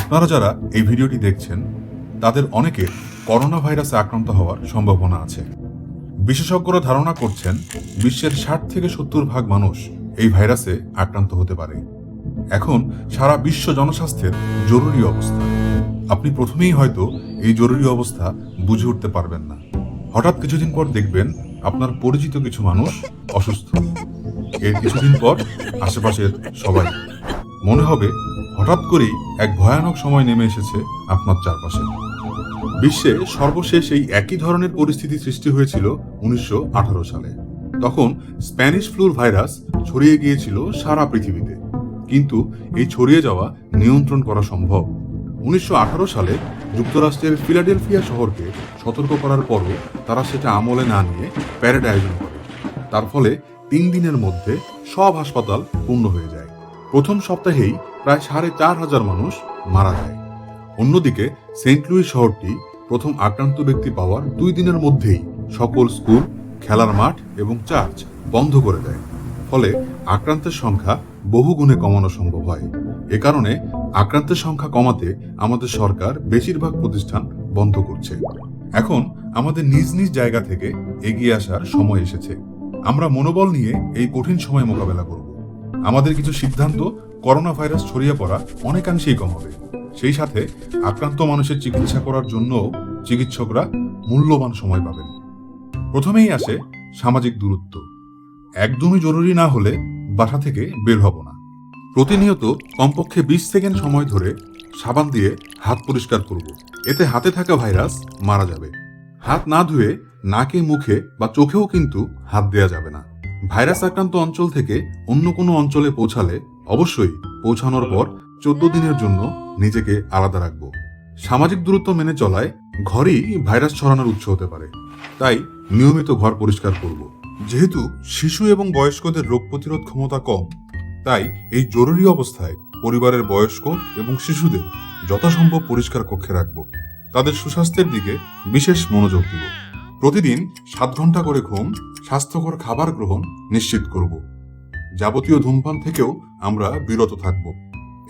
আপনারা যারা এই ভিডিওটি দেখছেন, তাদের অনেকে করোনা ভাইরাসে আক্রান্ত হওয়ার সম্ভাবনা আছে। বিশেষজ্ঞরা ধারণা করছেন, বিশ্বের ষাট থেকে সত্তর ভাগ মানুষ এই ভাইরাসে আক্রান্ত হতে পারে। এখন সারা বিশ্ব জনস্বাস্থ্যের জরুরি অবস্থা। আপনি প্রথমেই হয়তো এই জরুরি অবস্থা বুঝে উঠতে পারবেন না। হঠাৎ কিছুদিন পর দেখবেন আপনার পরিচিত কিছু মানুষ অসুস্থ। এর কিছুদিন পর আশেপাশের সবাই মনে হবে হঠাৎ করেই এক ভয়ানক সময় নেমে এসেছে আপনার চারপাশে। বিশ্বে সর্বশেষ এই একই ধরনের পরিস্থিতি সৃষ্টি হয়েছিল উনিশশো আঠারো সালে। তখন স্প্যানিশ ফ্লুর ভাইরাস ছড়িয়ে গিয়েছিল সারা পৃথিবীতে। কিন্তু এই ছড়িয়ে যাওয়া নিয়ন্ত্রণ করা সম্ভব। উনিশশো আঠারো সালে যুক্তরাষ্ট্রের ফিলাডেলফিয়া শহরকে সতর্ক করার পরও তারা সেটা আমলে না নিয়ে প্যারেড আয়োজন করে। তার ফলে তিন দিনের মধ্যে সব হাসপাতাল পূর্ণ হয়ে যায়। প্রথম সপ্তাহেই প্রায় সাড়ে চার হাজার মানুষ মারা যায়। অন্যদিকে সেন্ট লুইস শহরটি প্রথম আক্রান্ত ব্যক্তি পাওয়ার দুই দিনের মধ্যেই সকল স্কুল, খেলার মাঠ এবং চার্চ বন্ধ করে দেয়। ফলে আক্রান্তের সংখ্যা বহু গুণে কমানো সম্ভব হয়। এ কারণে আক্রান্তের সংখ্যা কমাতে আমাদের সরকার বেশিরভাগ প্রতিষ্ঠান বন্ধ করছে। এখন আমাদের নিজ নিজ জায়গা থেকে এগিয়ে আসার সময় এসেছে। আমরা মনোবল নিয়ে এই কঠিন সময় মোকাবেলা করব। আমাদের কিছু সিদ্ধান্ত করোনা ভাইরাস ছড়িয়ে পড়া অনেকাংশেই কমাবে সেই সাথে আক্রান্ত মানুষের চিকিৎসা করার জন্য চিকিৎসকরা মূল্যবান সময় পাবেন। প্রথমেই আসে সামাজিক দূরত্ব। একদমই জরুরি না হলে বাসা থেকে বের হব না। প্রতিনিয়ত কমপক্ষে বিশ সেকেন্ড সময় ধরে সাবান দিয়ে হাত পরিষ্কার করব। এতে হাতে থাকা ভাইরাস মারা যাবে। হাত না ধুয়ে নাকে, মুখে বা চোখেও কিন্তু হাত দেওয়া যাবে না। ভাইরাস আক্রান্ত অঞ্চল থেকে অন্য কোনো অঞ্চলে পৌঁছালে অবশ্যই পৌঁছানোর পর চোদ্দ দিনের জন্য নিজেকে আলাদা রাখব। সামাজিক দূরত্ব মেনে চলায় ঘরেই ভাইরাস ছড়ানোর উৎস হতে পারে। তাই নিয়মিত ঘর পরিষ্কার করব। যেহেতু শিশু এবং বয়স্কদের রোগ প্রতিরোধ ক্ষমতা কম, তাই এই জরুরি অবস্থায় পরিবারের বয়স্ক এবং শিশুদের যথাসম্ভব পরিষ্কার কক্ষে রাখব। তাদের সুস্বাস্থ্যের দিকে বিশেষ মনোযোগ দিব। প্রতিদিন সাত ঘণ্টা করে ঘুম, স্বাস্থ্যকর খাবার গ্রহণ নিশ্চিত করব। যাবতীয় ধূমপান থেকেও আমরা বিরত থাকব।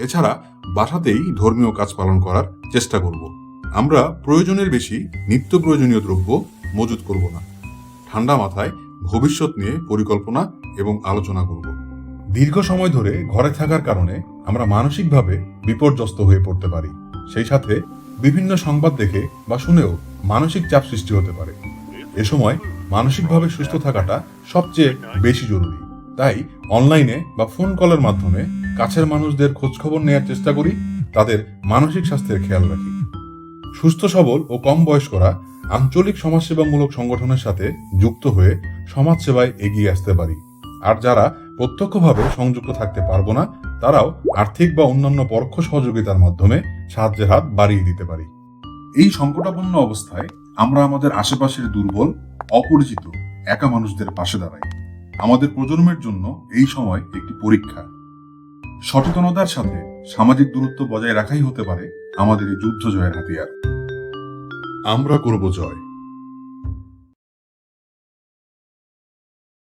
এছাড়া বাসাতেই ধর্মীয় কাজ পালন করার চেষ্টা করব। আমরা প্রয়োজনের বেশি নিত্য প্রয়োজনীয় দ্রব্য মজুত করব না। ঠান্ডা মাথায় ভবিষ্যৎ নিয়ে পরিকল্পনা এবং আলোচনা করব। দীর্ঘ সময় ধরে ঘরে থাকার কারণে আমরা মানসিকভাবে বিপর্যস্ত হয়ে পড়তে পারি। সেই সাথে বিভিন্ন সংবাদ দেখে বা শুনেও মানসিক চাপ সৃষ্টি হতে পারে। এ সময় মানসিকভাবে সুস্থ থাকাটা সবচেয়ে বেশি জরুরি। তাই অনলাইনে বা ফোন কলের মাধ্যমে কাছের মানুষদের খোঁজখবর নেওয়ার চেষ্টা করি, তাদের মানসিক স্বাস্থ্যের খেয়াল রাখি। সুস্থ সবল ও কম বয়স্করা আঞ্চলিক সমাজসেবামূলক সংগঠনের সাথে যুক্ত হয়ে সমাজসেবায় এগিয়ে আসতে পারি। আর যারা প্রত্যক্ষভাবে সংযুক্ত থাকতে পারব না, তারাও আর্থিক বা অন্যান্য পরোক্ষ সহযোগিতার মাধ্যমে সাহায্যের হাত বাড়িয়ে দিতে পারি। এই সংকটাপন্ন অবস্থায় আমরা আমাদের আশেপাশের দুর্বল, অপরিচিত, একা মানুষদের পাশে দাঁড়াই। আমাদের প্রজন্মের জন্য এই সময় একটি পরীক্ষা। সচেতনতার সাথে সামাজিক দূরত্ব বজায় রাখাই হতে পারে আমাদের এই যুদ্ধ জয়ের হাতিয়ার। আমরা করব জয়।